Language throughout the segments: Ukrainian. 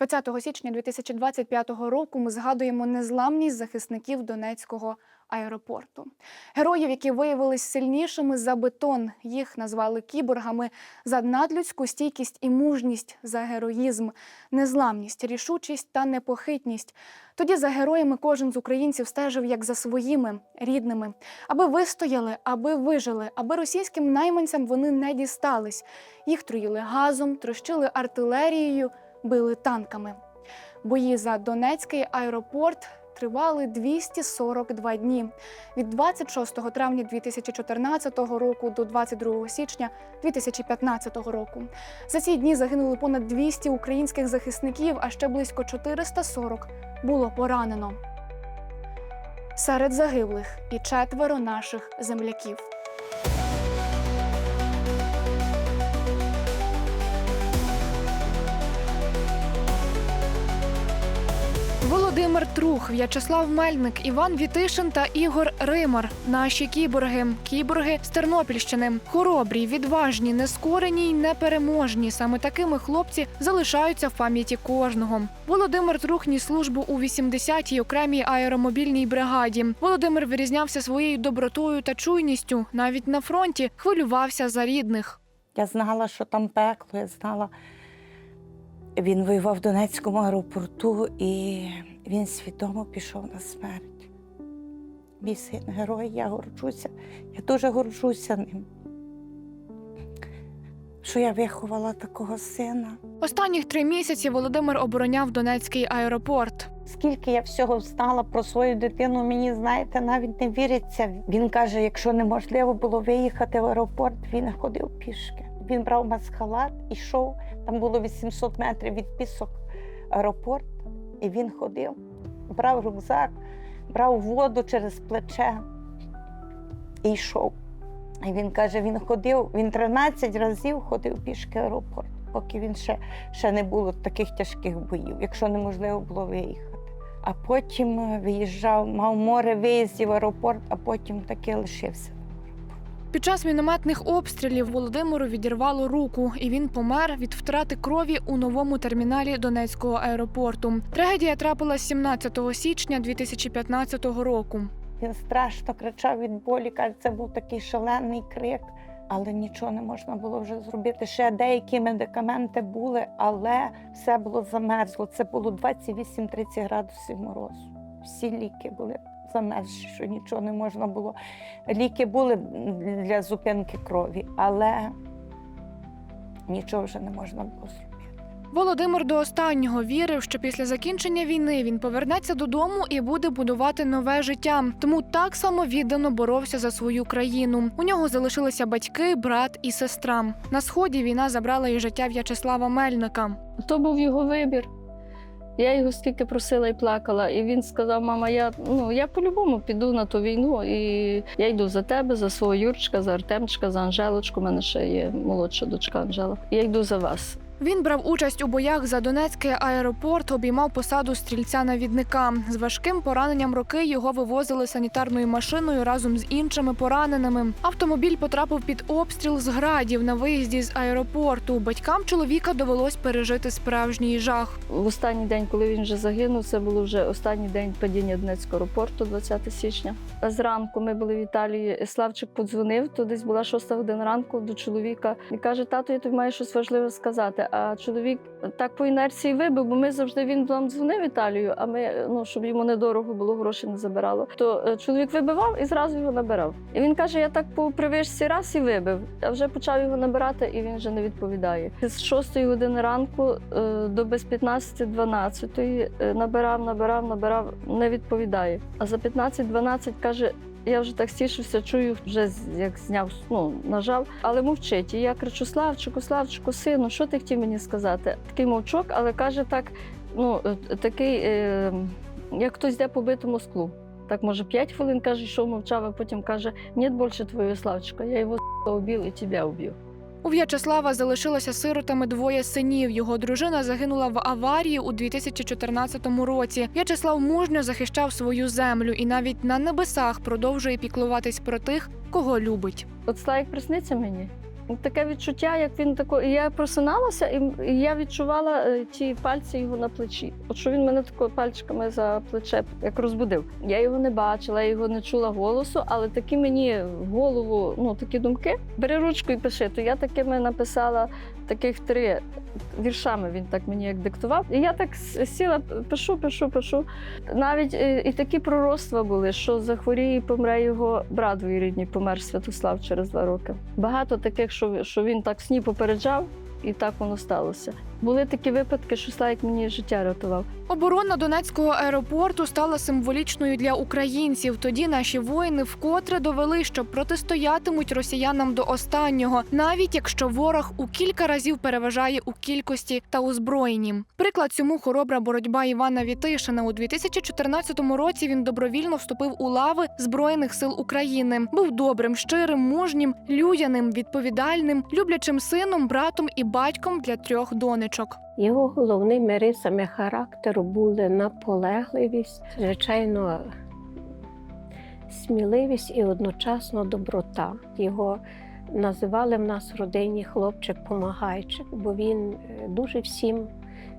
20 січня 2025 року ми згадуємо незламність захисників Донецького аеропорту. Героїв, які виявились сильнішими за бетон. Їх назвали кіборгами за надлюдську стійкість і мужність, за героїзм, незламність, рішучість та непохитність. Тоді за героями кожен з українців стежив як за своїми рідними, аби вистояли, аби вижили, аби російським найманцям вони не дістались. Їх труїли газом, трощили артилерією, били танками. Бої за Донецький аеропорт тривали 242 дні від 26 травня 2014 року до 22 січня 2015 року. За ці дні загинули понад 200 українських захисників, а ще близько 440 було поранено. Серед загиблих і четверо наших земляків. Володимир Трух, В'ячеслав Мельник, Іван Вітишин та Ігор Римар. Наші кіборги. Кіборги з Тернопільщини. Хоробрі, відважні, нескорені й непереможні. Саме такими хлопці залишаються в пам'яті кожного. Володимир Трух ніс службу у 80-й окремій аеромобільній бригаді. Володимир вирізнявся своєю добротою та чуйністю. Навіть на фронті хвилювався за рідних. Я знала, що там пекло, я знала. Він воював в Донецькому аеропорту і він свідомо пішов на смерть. Мій син герой, я горджуся. Я дуже горджуся ним. Що я виховала такого сина. Останніх три місяці Володимир обороняв Донецький аеропорт. Скільки я всього знала про свою дитину, мені, знаєте, навіть не віриться. Він каже, якщо неможливо було виїхати в аеропорт, він ходив пішки. Він брав масхалат йшов. Там було 800 метрів від пісок аеропорт, і він ходив, брав рюкзак, брав воду через плече і йшов. І він каже, він ходив, він 13 разів ходив пішки аеропорт, поки він ще, ще не було таких тяжких боїв, якщо неможливо було виїхати. А потім е, виїжджав, мав море виїздів в аеропорт, а потім таки лишився. Під час мінометних обстрілів Володимиру відірвало руку, і він помер від втрати крові у новому терміналі Донецького аеропорту. Трагедія трапилась 17 січня 2015 року. Він страшно кричав від болі, каже, це був такий шалений крик, але нічого не можна було вже зробити. Ще деякі медикаменти були, але все було замерзло. Це було 28-30 градусів морозу. Всі ліки були замерзші, що нічого не можна було. Ліки були для зупинки крові, але нічого вже не можна було зробити. Володимир до останнього вірив, що після закінчення війни він повернеться додому і буде будувати нове життя. Тому так само віддано боровся за свою країну. У нього залишилися батьки, брат і сестра. На сході війна забрала і життя В'ячеслава Мельника. То був його вибір. Я його скільки просила і плакала, і він сказав: мама, я ну я по-любому піду на ту війну, і я йду за тебе, за свого Юрчика, за Артемчика, за Анжелочку. У мене ще є молодша дочка Анжела. Я йду за вас. Він брав участь у боях за Донецький аеропорт, обіймав посаду стрільця-навідника. З важким пораненням роки його вивозили санітарною машиною разом з іншими пораненими. Автомобіль потрапив під обстріл з градів на виїзді з аеропорту. Батькам чоловіка довелось пережити справжній жах. В останній день, коли він вже загинув, це було вже останній день падіння Донецького аеропорту, 20 січня. Зранку ми були в Італії. Славчик подзвонив, то десь була шоста година ранку до чоловіка і каже: Тато, я тобі маю щось важливе сказати. А чоловік так по інерції вибив, бо ми завжди він нам дзвонив Італію, а ми, ну щоб йому недорого було, гроші не забирало. То е, чоловік вибивав і зразу його набирав. І він каже: Я так по привичці раз і вибив, а вже почав його набирати, і він вже не відповідає. З 6 години ранку е, до без 15-12 е, набирав, набирав, набирав, не відповідає. А за 15-12 каже. Я вже так стішився, чую, вже як зняв, ну, нажав, але мовчить. І я кричу: Славчику, Славчику, сину, що ти хотів мені сказати? Такий мовчок, але каже так: ну, е, такий, е, як хтось йде по битому склу. Так, може, п'ять хвилин каже, що мовчав, а потім каже: Ні більше твоєї Славчика, я його убив і тебе убив. У В'ячеслава залишилося сиротами двоє синів. Його дружина загинула в аварії у 2014 році. В'ячеслав мужньо захищав свою землю і навіть на небесах продовжує піклуватись про тих, кого любить. От Славік присниться мені. Таке відчуття, як він тако. Я просиналася, і я відчувала е, ті пальці його на плечі. От що він мене тако пальчиками за плече як розбудив. Я його не бачила, я його не чула голосу, але такі мені в голову, ну такі думки. Бери ручку і пиши. То я такими написала таких три віршами. Він так мені як диктував. І я так сіла, пишу, пишу, пишу. Навіть е, і такі пророцтва були, що захворіє і помре його брат двоюрідний, помер Святослав через два роки. Багато таких, що, що він так сні попереджав, і так воно сталося. Були такі випадки, що Славік мені життя рятував. Оборона Донецького аеропорту стала символічною для українців. Тоді наші воїни вкотре довели, що протистоятимуть росіянам до останнього, навіть якщо ворог у кілька разів переважає у кількості та озброєнні. Приклад цьому хоробра боротьба Івана Вітишина у 2014 році. Він добровільно вступив у лави збройних сил України. Був добрим, щирим, мужнім, людяним, відповідальним, люблячим сином, братом і батьком для трьох донечок. Його головними рисами характеру були наполегливість, звичайно, сміливість і одночасно доброта. Його називали в нас в родині хлопчик помагайчик, бо він е, дуже всім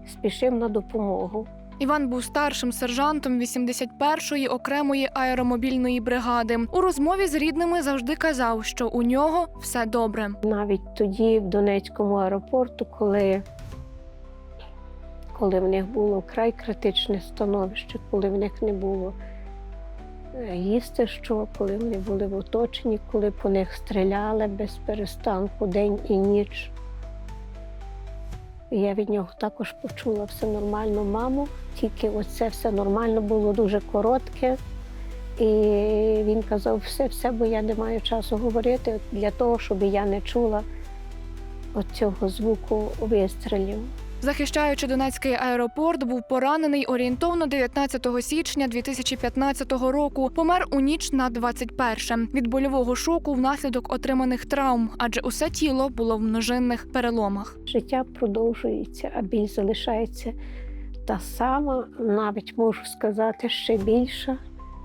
спішив на допомогу. Іван був старшим сержантом 81-ї окремої аеромобільної бригади. У розмові з рідними завжди казав, що у нього все добре. Навіть тоді, в Донецькому аеропорту, коли, коли в них було край критичне становище, коли в них не було е, їсти що, коли вони були в оточенні, коли по них стріляли без перестанку день і ніч. Я від нього також почула все нормально, мамо, тільки оце все нормально було дуже коротке. І він казав, все, все, бо я не маю часу говорити для того, щоб я не чула от цього звуку вистрілів. Захищаючи Донецький аеропорт, був поранений орієнтовно 19 січня 2015 року. Помер у ніч на 21 від больового шоку внаслідок отриманих травм, адже усе тіло було в множинних переломах. Життя продовжується, а біль залишається та сама, навіть можу сказати, ще більша.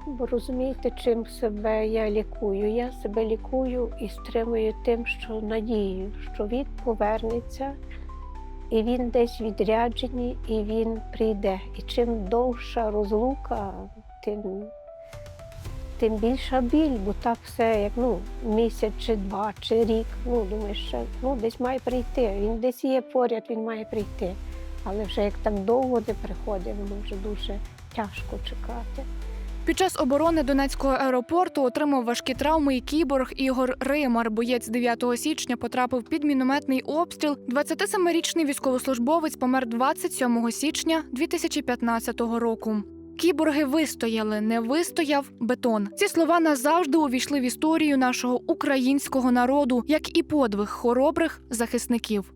Бо розумієте, чим себе я лікую? Я себе лікую і стримую тим, що надію, що він повернеться, і він десь відряджений, і він прийде. І чим довша розлука, тим, тим більша біль, бо так все як ну, місяць чи два, чи рік. Ну, думаєш, що ну, десь має прийти. Він десь є поряд, він має прийти. Але вже як так довго не приходить, воно вже дуже тяжко чекати. Під час оборони Донецького аеропорту отримав важкі травми і кіборг Ігор Римар. Боєць 9 січня потрапив під мінометний обстріл. 27-річний військовослужбовець помер 27 січня 2015 року. Кіборги вистояли, не вистояв бетон. Ці слова назавжди увійшли в історію нашого українського народу, як і подвиг хоробрих захисників.